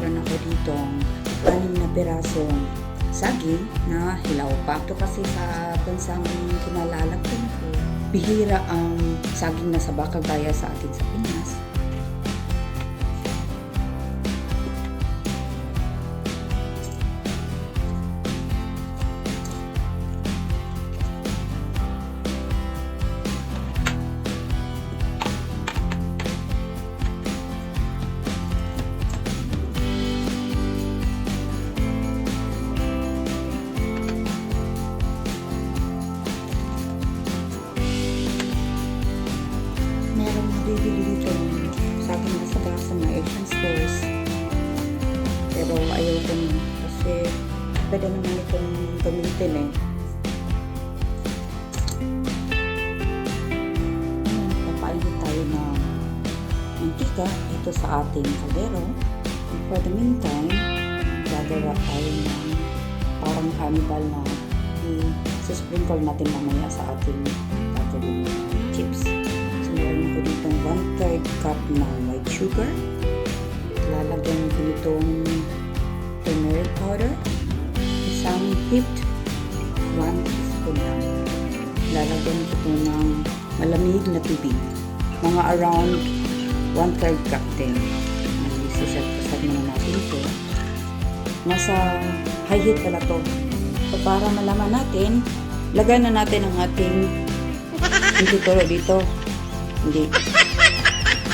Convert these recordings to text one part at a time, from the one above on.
meron ako dito anim na pirasong saging na hilaw pa. Ito kasi sa bansang kinalalagyan ko, bihira ang saging na saba kagaya sa atin sa Pinas. Merong nabibili dito saging na saba sa mga Asian stores. Pero ayaw ko nun kasi pwede naman itong gamitin eh. Papainit tayo ng mantika ito sa ating kaldero. For the meantime, gagawa tayo ng parang cannibal na i-sprinkle natin mamaya sa ating gagawin chips. Ako ditong 1 third cup ng white sugar. Lalagyan ko nitong turmeric powder. Isang whipped 1 teaspoon lang. Lalagyan ko ito ng malamig na tubig. Mga around 1 third cup din. Isiset aside muna natin ito. Nasa high heat pala to. So, para malaman natin, lagyan na natin ang ating hindi turo dito. Hindi.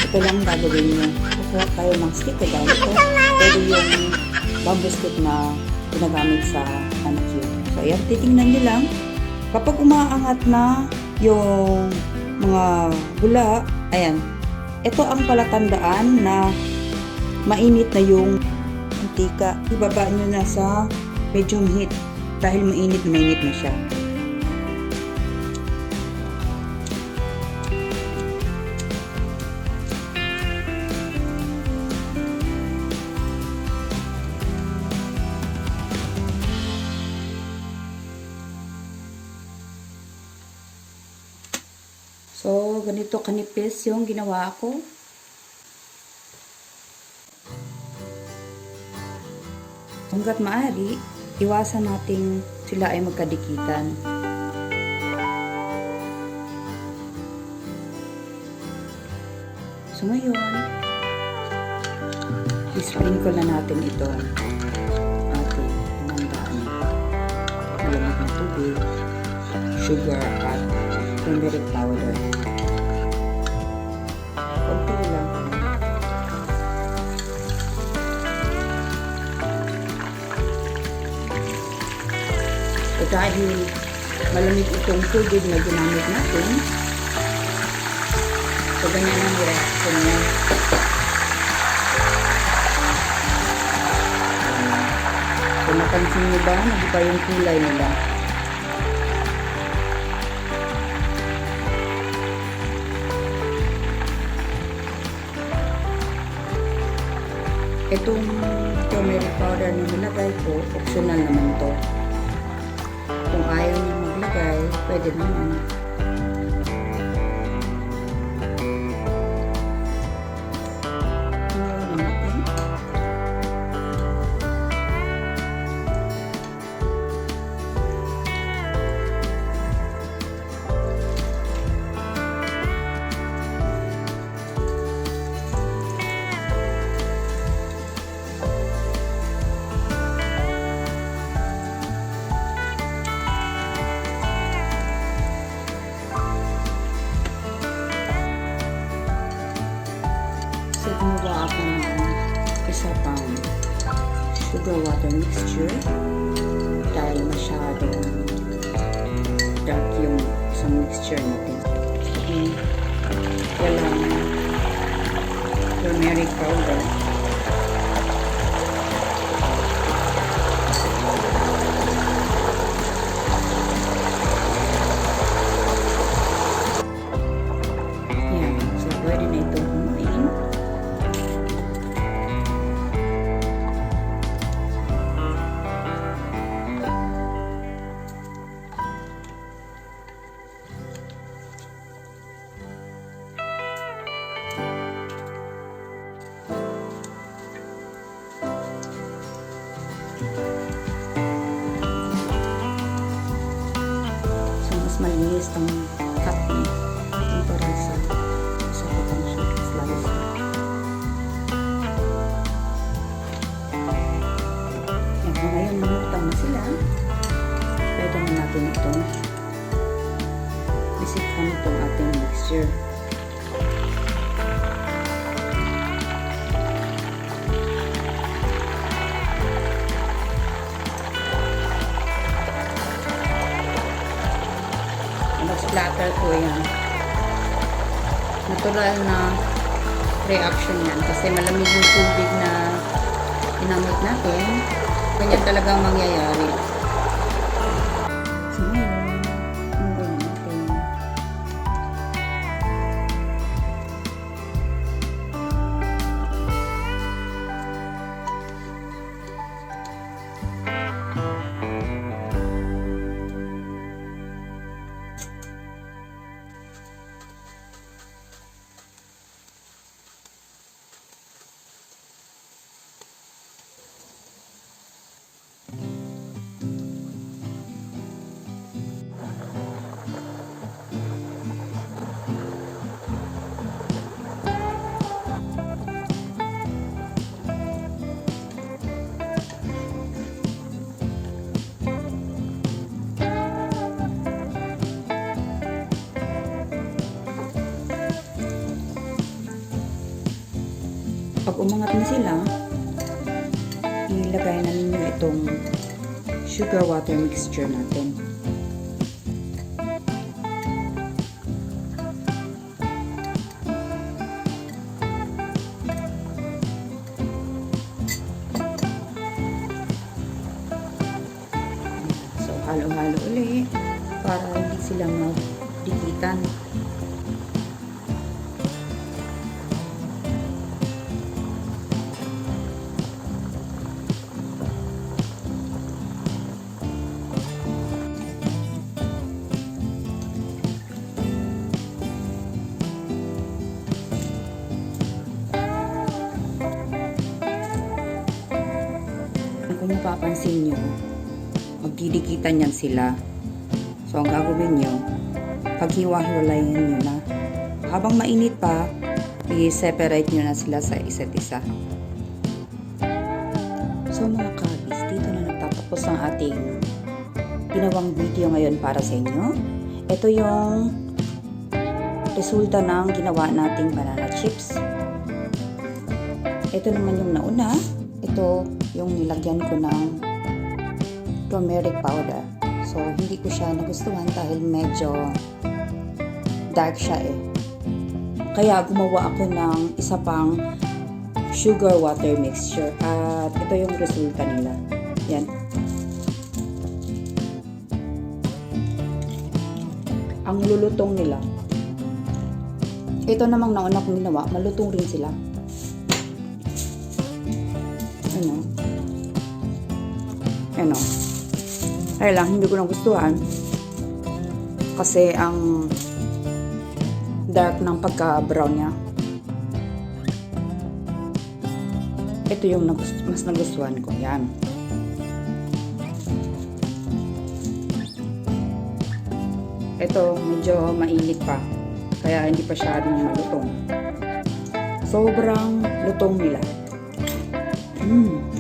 Ito lang gagawin nyo. Kukuha tayo ng stick. Kaya ito. Pwede yung bamboo stick na ginagamit sa manicure. So, ayan. Titingnan nyo lang. Kapag umaangat na yung mga bula, ayan. Ito ang palatandaan na mainit na yung mantika. Ibaba nyo na sa medium heat dahil mainit na mainit na siya. Ganito kanipis yung ginawa ko. Hanggat maaari, iwasan nating sila ay magkadikitan. So ngayon, isprinkle na natin ito ating nandaan. Malamig ng tubig, sugar at turmeric powder. Kunti lang. So dahil malamig itong tubig na ginamit natin, so ganyan ang reaction niya. So napansin niyo ba, nag-iba yung kulay nila. Itong turmeric powder na nilagay ko, optional naman to. Kung ayaw niyo maglagay, pwede naman. Sugar water mixture dahil masyadong dark yung isang mixture natin. Okay. Walang turmeric powder. Yan. So, pwede na itong kumain. mas Mag-splatter po yan. Natural na reaction yan kasi malamig yung tubig na ginamit natin. Ganyan talagang mangyayari. Pag umangat na sila, ilagay na ninyo itong sugar water mixture natin. So, halo-halo uli para hindi sila magdikitan. Kung mapapansin nyo, magdidikitan yan sila. So, ang gagawin nyo, paghiwa-hiwalayin nyo na. Habang mainit pa, i-separate nyo na sila sa isa't isa. So, mga kabis, dito na nagtatapos ang ating ginawang video ngayon para sa inyo. Ito yung resulta ng ginawa nating banana chips. Ito naman yung nauna. Ito yung nilagyan ko ng turmeric powder. So, hindi ko siya nagustuhan dahil medyo dark siya eh. Kaya gumawa ako ng isa pang sugar water mixture. At ito yung resulta nila. Yan. Ang lulutong nila. Ito namang nauna kong ginawa, malutong rin sila. Ano? Ano? Kaya lang, hindi ko nagustuhan. Kasi ang dark ng pagka-brown niya. Ito yung nagus- mas nagustuhan ko. Yan. Ito, medyo mainit pa. Kaya hindi pa siya malutong. Sobrang lutong nila. Mm.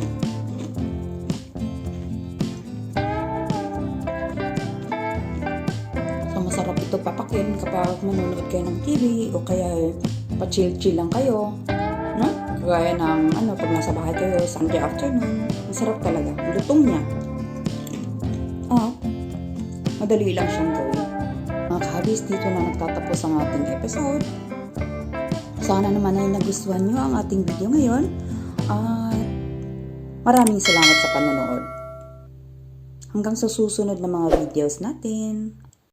Kapag manonood kayo ng TV o kaya pa-chill-chill lang kayo. No? Kagaya ng ano, pag nasa bahay kayo, Sunday afternoon. Masarap talaga. Lutong niya. Ah, madali lang siyang gawin. Mga kahabis, dito na nagtatapos ang ating episode. Sana naman ay nagustuhan nyo ang ating video ngayon. At maraming salamat sa panonood. Hanggang sa susunod na mga videos natin.